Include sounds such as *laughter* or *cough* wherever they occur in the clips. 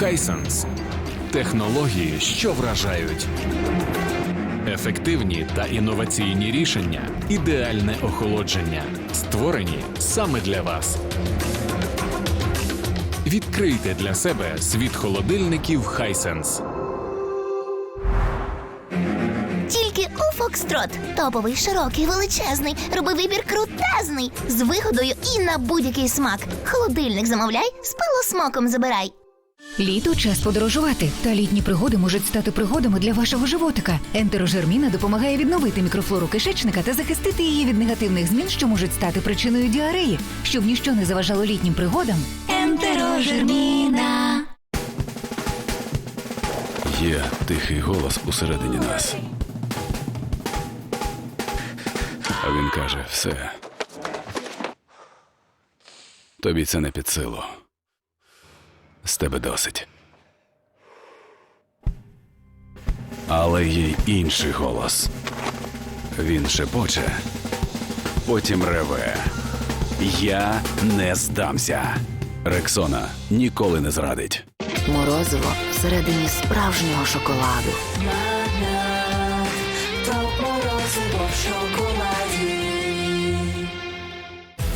Hisense – технології, що вражають. Ефективні та інноваційні рішення, ідеальне охолодження, створені саме для вас. Відкрийте для себе світ холодильників Hisense. Тільки у Фокстрот. Топовий, широкий, величезний. Роби вибір крутезний. З виходою і на будь-який смак. Холодильник замовляй, з пилосмоком забирай. Літо час подорожувати, та літні пригоди можуть стати пригодами для вашого животика. Ентерожерміна допомагає відновити мікрофлору кишечника та захистити її від негативних змін, що можуть стати причиною діареї, щоб ніщо не заважало літнім пригодам. Ентерожерміна. Є тихий голос усередині нас. А він каже: все. Тобі це не під силу. З тебе досить. Але є й інший голос. Він шепоче, потім реве. Я не здамся. Рексона ніколи не зрадить. Морозиво всередині справжнього шоколаду.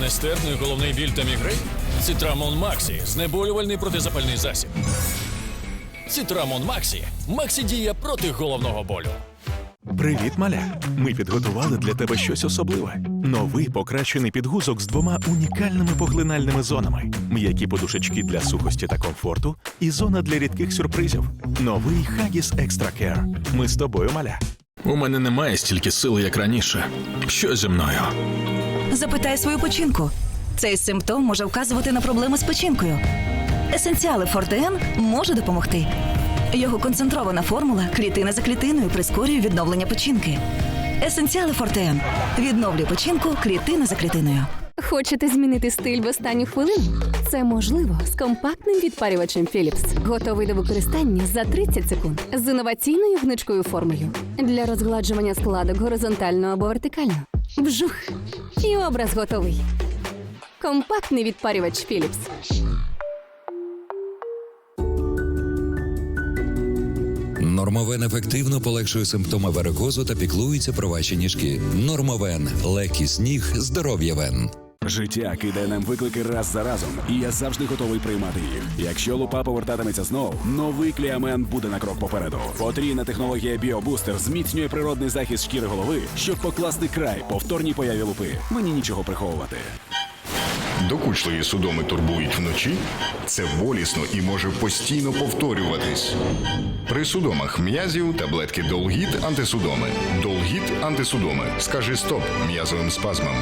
Нестерпний головний біль та мігрень? Цитрамон Максі знеболювальний протизапальний засіб. Цитрамон Максі. Максі діє проти головного болю. Привіт, маля! Ми підготували для тебе щось особливе. Новий покращений підгузок з двома унікальними поглинальними зонами: м'які подушечки для сухості та комфорту і зона для рідких сюрпризів. Новий Хагіс Екстра Кер. Ми з тобою, маля. У мене немає стільки сили, як раніше. Що зі мною? Запитай свою печінку. Цей симптом може вказувати на проблеми з печінкою. Есенціали Фортен може допомогти. Його концентрована формула клітина за клітиною прискорює відновлення печінки. Есенціали Фортен відновлює печінку клітина за клітиною. Хочете змінити стиль в останню хвилину? Це можливо з компактним відпарювачем Philips. Готовий до використання за 30 секунд з інноваційною гнучкою формою для розгладжування складок горизонтально або вертикально. Вжух! І образ готовий. Компактний відпарювач Philips. Нормовен ефективно полегшує симптоми варикозу та піклується про ваші ніжки. Нормовен легкість ніг, здоров'я вен. Життя кидає нам виклики раз за разом, і я завжди готовий приймати їх. Якщо лупа повертатиметься знов, новий кліамен буде на крок попереду. Потрійна технологія Біобустер зміцнює природний захист шкіри голови, щоб покласти край повторній появі лупи. Мені нічого приховувати. Докучливі судоми турбують вночі. Це болісно і може постійно повторюватись. При судомах м'язів таблетки Долгіт антисудоми. Долгіт антисудоми. Скажи стоп м'язовим спазмам.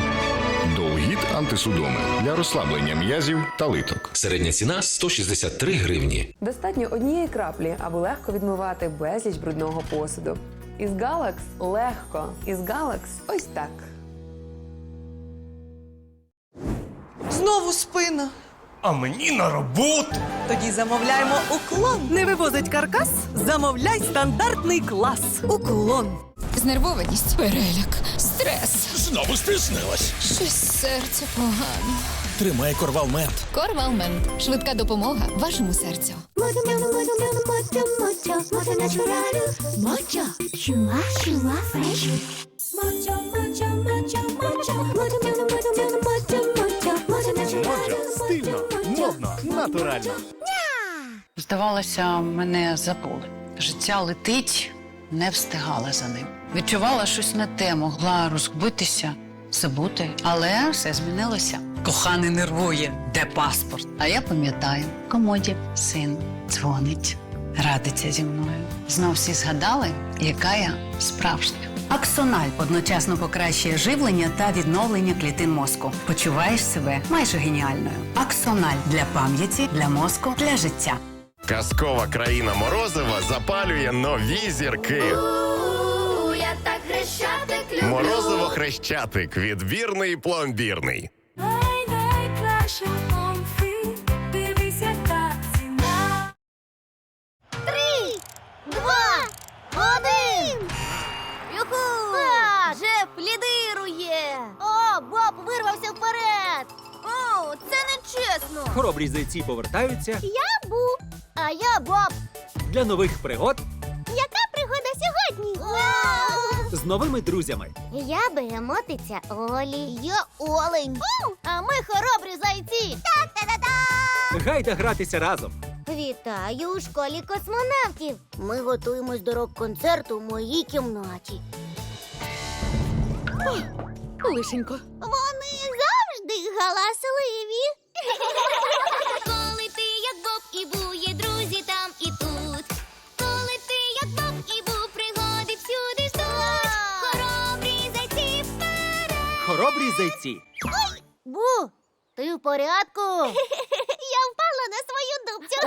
Долгіт антисудоми для розслаблення м'язів та литок. Середня ціна 163 гривні. Достатньо однієї краплі, аби легко відмивати безліч брудного посуду. Із Галакс легко. Із Галакс ось так. Знову спина. А мені на роботу. Тоді замовляємо уклон. Не вивозить каркас? Замовляй стандартний клас. Уклон. Знервованість, переляк, стрес. Знову спізнилась. Щось серце погано. Тримай корвалмент. Корвалмент. Швидка допомога вашому серцю. Моча. Чуа, чуа, фреш. Натурально. Здавалося, мене забули. Життя летить, не встигала за ним. Відчувала щось не те, могла розбитися, забути, але все змінилося. Коханий нервує, де паспорт? А я пам'ятаю, комоді син дзвонить, радиться зі мною. Знов всі згадали, яка я справжня. Аксональ одночасно покращує живлення та відновлення клітин мозку. Почуваєш себе майже геніальною. Аксональ для пам'яті, для мозку, для життя. Казкова країна Морозива запалює нові зірки. Я так хрещатик люблю. Морозиво хрещатик. Відбірний і пломбірний. Найкраще О, це не чесно. Хоробрі зайці повертаються. Я бу. А я Боб. Для нових пригод Яка пригода сьогодні? з новими друзями. Я бегемотиця Олі. Я олень. А ми хоробрі зайці. Гайда гратися разом. Вітаю у школі космонавтів. Ми готуємось до рок-концерту в моїй кімнаті. Лишенько. Вони завжди галасливі. *laughs* Коли ти як Боб і Бу, є друзі там і тут. Коли ти як Боб і Бу, пригоди всюди ждуть. Хоробрі зайці вперед. Хоробрі зайці. Бу, ти в порядку? *laughs* Я впала на свою дубцю.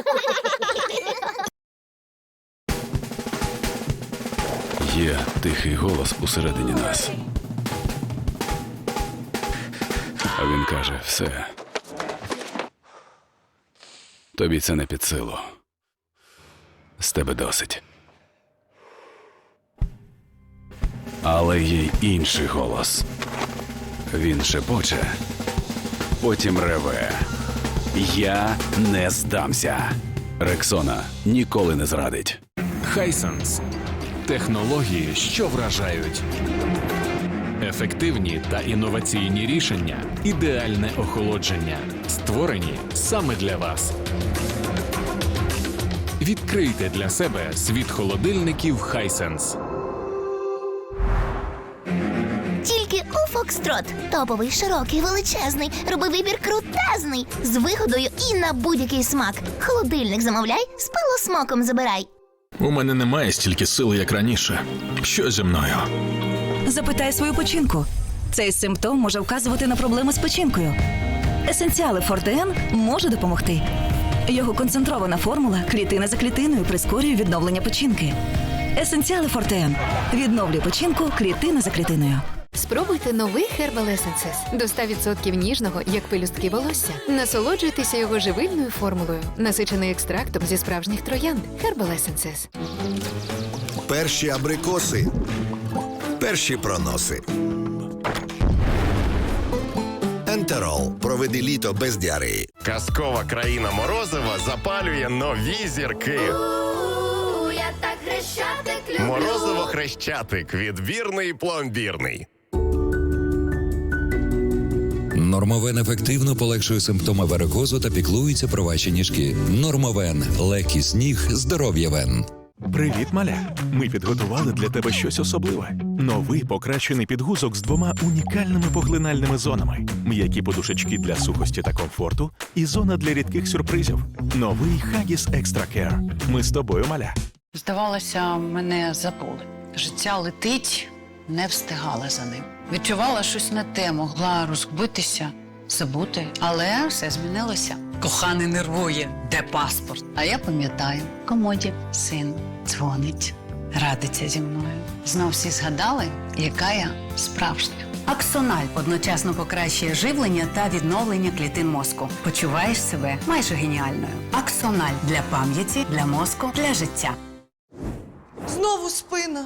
Є тихий голос усередині нас. А він каже: все. Тобі це не під силу. З тебе досить. Але є інший голос. Він шепоче, потім реве. Я не здамся. Рексона ніколи не зрадить. Хайсенс технології, що вражають. Ефективні та інноваційні рішення, ідеальне охолодження, створені саме для вас. Відкрийте для себе світ холодильників Хайсенс. Тільки у Фокстрот. Топовий, широкий, величезний. Роби вибір крутезний. З виходою і на будь-який смак. Холодильник замовляй, з пилосмоком забирай. У мене немає стільки сили, як раніше. Що зі мною? Запитай свою печінку. Цей симптом може вказувати на проблеми з печінкою. Есенціали Фортен може допомогти. Його концентрована формула клітина за клітиною прискорює відновлення печінки. Есенціали Фортен відновлює печінку клітина за клітиною. Спробуйте новий Herbal Essences. до 100% ніжного, як пелюстки волосся. Насолоджуйтеся його живильною формулою, насичений екстрактом зі справжніх троянд. Herbal Essences. Перші абрикоси. Перші проноси. Ентерол. Проведи літо без діареї. Казкова країна Морозова запалює нові зірки. У, я так хрещатик люблю. Морозово хрещатик відбірний пломбірний. Нормовен ефективно полегшує симптоми варикозу та піклується про ваші ніжки. Нормовен легкий сніг, здоров'я вен. Привіт, маля! Ми підготували для тебе щось особливе. Новий покращений підгузок з двома унікальними поглинальними зонами: м'які подушечки для сухості та комфорту і зона для рідких сюрпризів. Новий Хагіс Екстра Кер. Ми з тобою, маля. Здавалося, мене забули. Життя летить, не встигала за ним. Відчувала щось не те, могла розбитися, забути, але все змінилося. Коханий нервує, де паспорт? А я пам'ятаю, в комоді син дзвонить, радиться зі мною. Знов всі згадали, яка я справжня. Аксональ одночасно покращує живлення та відновлення клітин мозку. Почуваєш себе майже геніальною. Аксональ для пам'яті, для мозку, для життя. Знову спина.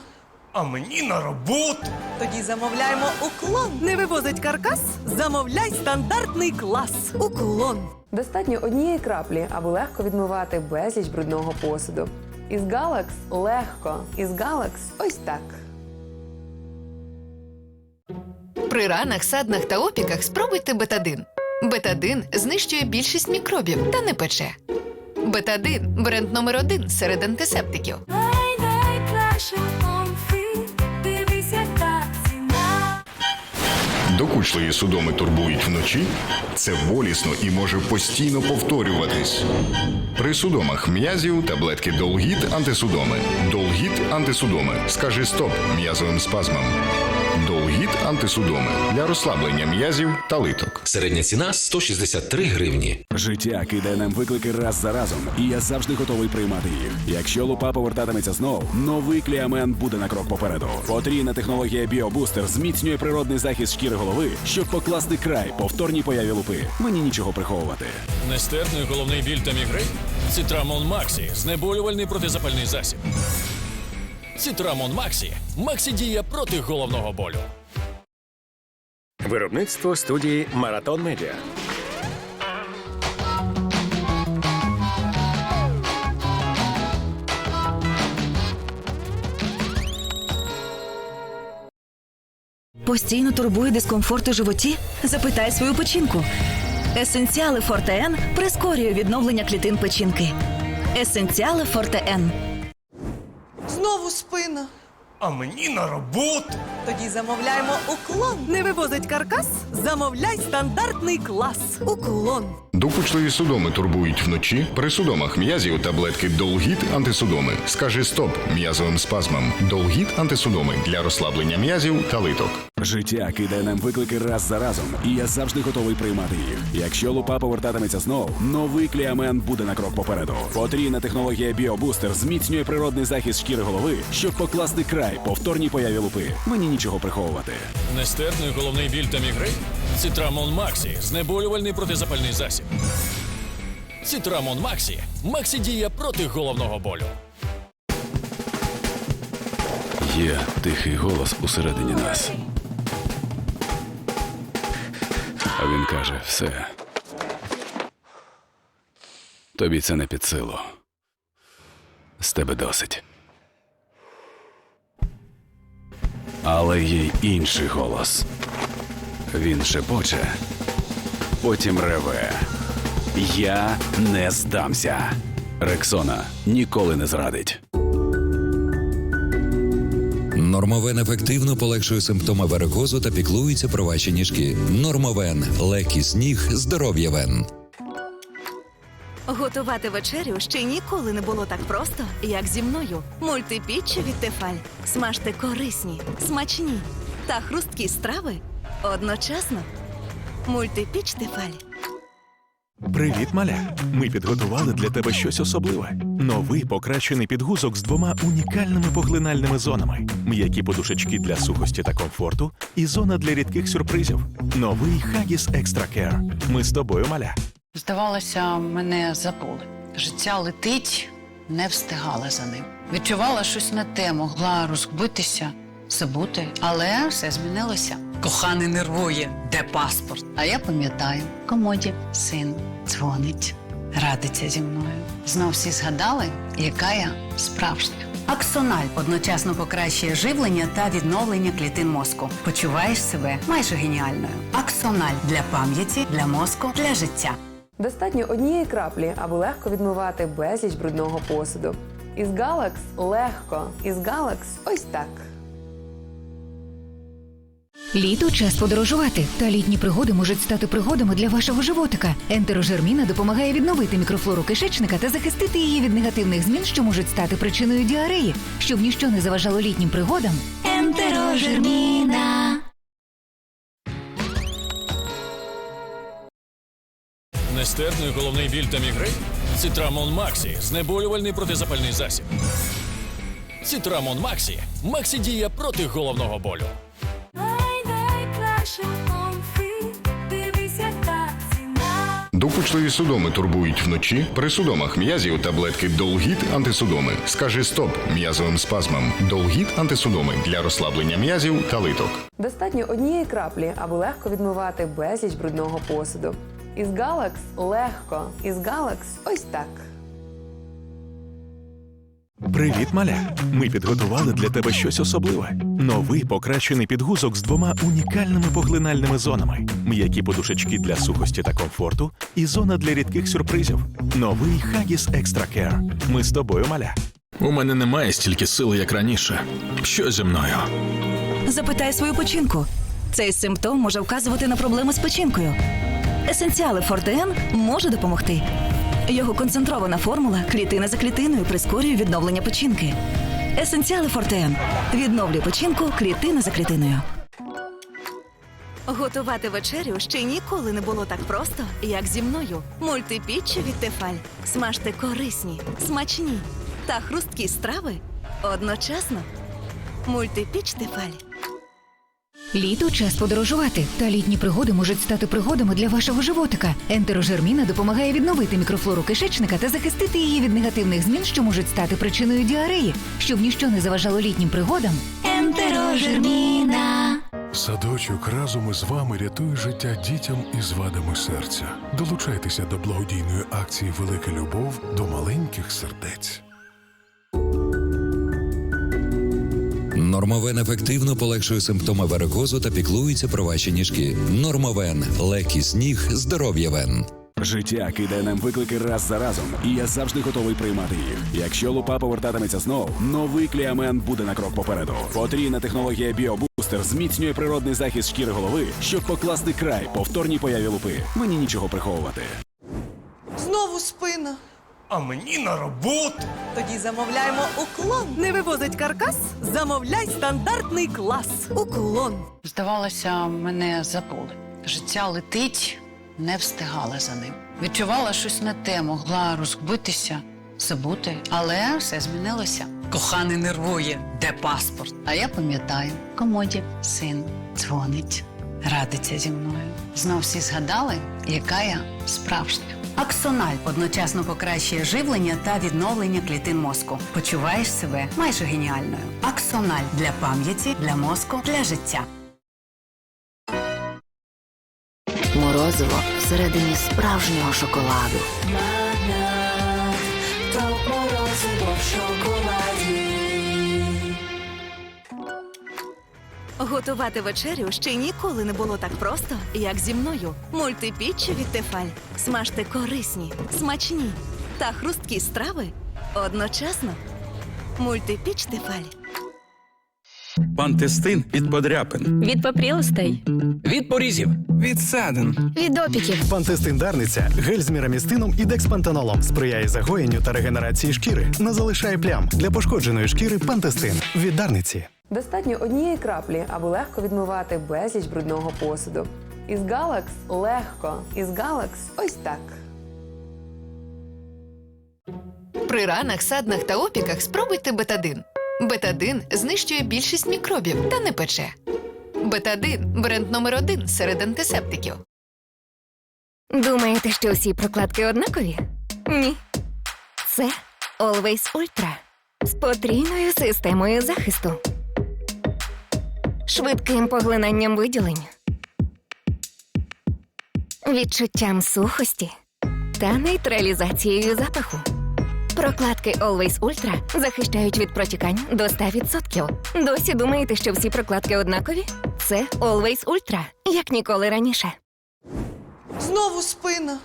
А мені на роботу. Тоді замовляємо уклон. Не вивозить каркас? Замовляй стандартний клас. Уклон. Достатньо однієї краплі, аби легко відмивати безліч брудного посуду. Із Galax легко. Із Galax ось так. При ранах, саднах та опіках спробуйте бетадин. Бетадин знищує більшість мікробів та не пече. Бетадин бренд номер один серед антисептиків. Докучливі судоми турбують вночі. Це болісно і може постійно повторюватись. При судомах м'язів таблетки Долгіт антисудоми. Долгіт антисудоми. Скажи стоп м'язовим спазмам. Долгіт антисудоми для розслаблення м'язів та литок. Середня ціна 163 гривні. Життя кидає нам виклики раз за разом, і я завжди готовий приймати їх. Якщо лупа повертатиметься знов, новий кліамен буде на крок попереду. Потрійна технологія Біобустер зміцнює природний захист шкіри голови, щоб покласти край повторній появі лупи. Мені нічого приховувати. Нестерпний головний біль та мігрень? Цитрамон Максі знеболювальний протизапальний засіб. Цитрамон Максі. Максі дія проти головного болю. Виробництво студії Маратон Медіа. Постійно турбує дискомфорт у животі? Запитай свою печінку. Есенціали Форте Н прискорює відновлення клітин печінки. Есенціали Форте Знову спина. А мені на роботу. Тоді замовляємо уклон. Не вивозить каркас? Замовляй стандартний клас. Уклон. Докучливі судоми турбують вночі. При судомах м'язів таблетки Долгіт антисудоми. Скажи стоп м'язовим спазмам. Долгіт антисудоми для розслаблення м'язів та литок. Життя кидає нам виклики раз за разом, і я завжди готовий приймати їх. Якщо лупа повертатиметься знов, новий кліамен буде на крок попереду. Потрійна технологія Біобустер зміцнює природний захист шкіри голови, щоб покласти край повторній появі лупи. Мені нічого приховувати. Нестерпний головний біль та мігрень? Цитрамон Максі знеболювальний протизапальний засіб. Цитрамон Максі. Максі дія проти головного болю. Є тихий голос усередині нас. А він каже: все. Тобі це не під силу. З тебе досить. Але є інший голос. Він шепоче, потім реве. Я не здамся. Рексона ніколи не зрадить. Нормовен ефективно полегшує симптоми варикозу та піклується про ваші ніжки. Нормовен легкість ніг, здоров'я вен. Готувати вечерю ще ніколи не було так просто, як зі мною. Мультипіччі від Тефаль. Смажте корисні, смачні та хрусткі страви одночасно. Мультипіч Тефаль. Привіт, маля! Ми підготували для тебе щось особливе. Новий покращений підгузок з двома унікальними поглинальними зонами: м'які подушечки для сухості та комфорту і зона для рідких сюрпризів. Новий Huggies Extra Care. Ми з тобою, маля. Здавалося, мене забули. Життя летить, не встигала за ним. Відчувала щось не те, могла розбитися, забути, але все змінилося. Коханий нервує, де паспорт? А я пам'ятаю, комоді син дзвонить, радиться зі мною. Знов всі згадали, яка я справжня. Аксональ одночасно покращує живлення та відновлення клітин мозку. Почуваєш себе майже геніальною. Аксональ для пам'яті, для мозку, для життя. Достатньо однієї краплі, аби легко відмивати безліч брудного посуду. Із Galax легко. Із Galax ось так. Літо час подорожувати, та літні пригоди можуть стати пригодами для вашого животика. Ентерожерміна допомагає відновити мікрофлору кишечника та захистити її від негативних змін, що можуть стати причиною діареї, щоб ніщо не заважало літнім пригодам. Ентерожерміна. Нестерпний головний біль та мігрень? Цитрамон Максі знеболювальний протизапальний засіб. Цитрамон Максі. Максі дія проти головного болю. Докучливі судоми турбують вночі. При судомах м'язів таблетки Долгіт антисудоми. Скажи стоп м'язовим спазмам. Долгіт антисудоми для розслаблення м'язів та литок. Достатньо однієї краплі, аби легко відмивати безліч брудного посуду. Із Galax легко. Із Galax ось так. Привіт, маля! Ми підготували для тебе щось особливе. Новий покращений підгузок з двома унікальними поглинальними зонами: м'які подушечки для сухості та комфорту і зона для рідких сюрпризів. Новий Huggies Extra Care. Ми з тобою, маля. У мене немає стільки сили, як раніше. Що зі мною? Запитай свою печінку. Цей симптом може вказувати на проблеми з печінкою. Есенціали Форте Н може допомогти. Його концентрована формула клітина за клітиною прискорює відновлення печінки. Есенціали Форте відновлює печінку клітина за клітиною. Готувати вечерю ще ніколи не було так просто, як зі мною. Мультипіччі від Тефаль. Смажте корисні, смачні та хрусткі страви одночасно. Мультипіч Тефаль. Літо час подорожувати, та літні пригоди можуть стати пригодами для вашого животика. Ентерожерміна допомагає відновити мікрофлору кишечника та захистити її від негативних змін, що можуть стати причиною діареї, щоб ніщо не заважало літнім пригодам. Ентерожерміна. Садочок разом із вами рятує життя дітям із вадами серця. Долучайтеся до благодійної акції Велика любов до маленьких сердець. Нормовен ефективно полегшує симптоми варикозу та піклується про ваші ніжки. Нормовен легкий сніг, здоров'я вен. Життя кидає нам виклики раз за разом, і я завжди готовий приймати їх. Якщо лупа повертатиметься знов, новий кліамен буде на крок попереду. Потрійна технологія біобустер зміцнює природний захист шкіри голови, щоб покласти край повторній появі лупи. Мені нічого приховувати. Знову спина. А мені на роботу. Тоді замовляємо уклон. Не вивозить каркас? Замовляй стандартний клас. Уклон. Здавалося, мене забули. Життя летить, не встигала за ним. Відчувала щось не те, могла розбитися, забути, але все змінилося. Коханий нервує, де паспорт? А я пам'ятаю, комоді син дзвонить, радиться зі мною. Знов всі згадали, яка я справжня. Аксональ одночасно покращує живлення та відновлення клітин мозку. Почуваєш себе майже геніальною. Аксональ для пам'яті, для мозку, для життя. Морозиво всередині справжнього шоколаду. Готувати вечерю ще ніколи не було так просто, як зі мною. Мультипіч від Тефаль. Смажте корисні, смачні та хрусткі страви одночасно. Мультипіч Тефаль. Пантестин від подряпин. Від попрілостей. Від порізів. Від садин. Від опіків. Пантестин Дарниця. Гель з мірамістином і декспантенолом. Сприяє загоєнню та регенерації шкіри. Не залишає плям. Для пошкодженої шкіри пантестин. Від Дарниці. Достатньо однієї краплі, аби легко відмивати безліч брудного посуду. Із Galax легко. Із Galax ось так. При ранах, саднах та опіках спробуйте бетадин. Бетадин знищує більшість мікробів та не пече. Бетадин бренд номер один серед антисептиків. Думаєте, що всі прокладки однакові? Ні. Це Always Ultra з потрійною системою захисту, швидким поглинанням виділень, відчуттям сухості та нейтралізацією запаху. Прокладки Always Ultra захищають від протікань до 100%. Досі думаєте, що всі прокладки однакові? Це Always Ultra, як ніколи раніше. Знову спина.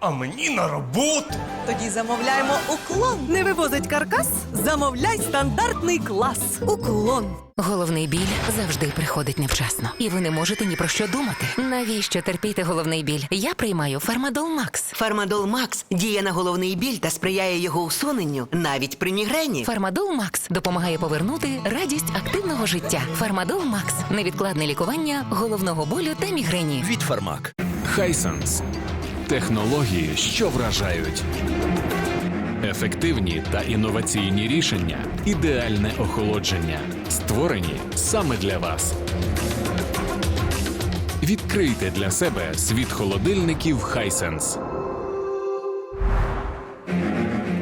А мені на роботу. Тоді замовляємо уклон. Не вивозить каркас? Замовляй стандартний клас. Уклон. Головний біль завжди приходить невчасно, і ви не можете ні про що думати. Навіщо терпіти головний біль? Я приймаю Фармадол Макс. Фармадол Макс діє на головний біль та сприяє його усуненню навіть при мігрені. Фармадол Макс допомагає повернути радість активного життя. Фармадол Макс невідкладне лікування головного болю та мігрені. Від Фармак. Хайсенс. Технології, що вражають. Ефективні та інноваційні рішення. Ідеальне охолодження. Створені саме для вас. Відкрийте для себе світ холодильників Хайсенс.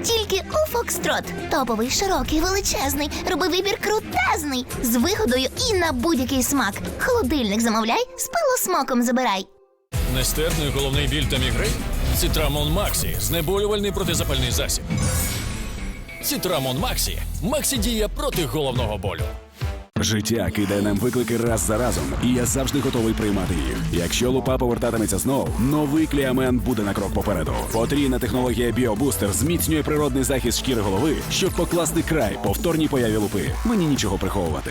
Тільки у Фокстрот. Топовий, широкий, величезний. Роби вибір крутезний. З виходою і на будь-який смак. Холодильник замовляй, з пилосмоком забирай. Нестерпний головний біль та мігрень? Цитрамон Максі знеболювальний протизапальний засіб. Цитрамон Максі Максі діє проти головного болю. Життя кидає нам виклики раз за разом, і я завжди готовий приймати їх. Якщо лупа повертатиметься знов, новий кліамен буде на крок попереду. Потрійна технологія біобустер зміцнює природний захист шкіри голови, щоб покласти край повторній появі лупи. Мені нічого приховувати.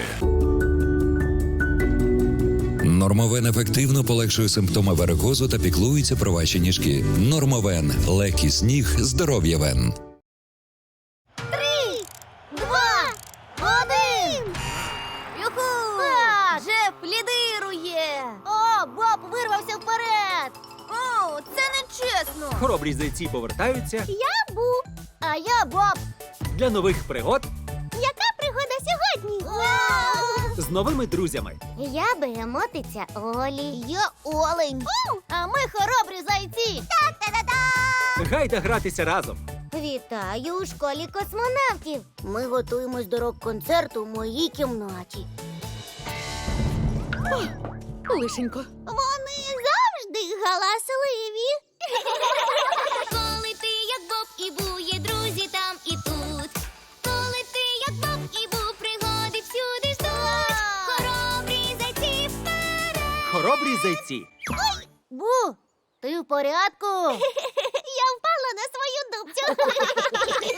Нормовен ефективно полегшує симптоми варикозу та піклується про ваші ніжки. Нормовен легкий сніг, здоров'я вен. Три, два, один. Юху! А, Жеф лідирує. О, Боб вирвався вперед. О, це не чесно. Хоробрі зайці повертаються Я Бу, а я Боб. для нових пригод з новими друзями. Я бегемотиця Олі. Я олень. А ми хоробрі зайці. Та-та-та-та! Гайда гратися разом. Вітаю у школі космонавтів. Ми готуємось до рок-концерту в моїй кімнаті. Лишенько. Вони завжди галасливі. Хоробрі Ой! Бу, ти в порядку? *laughs* Я впала на свою дубцю. *laughs*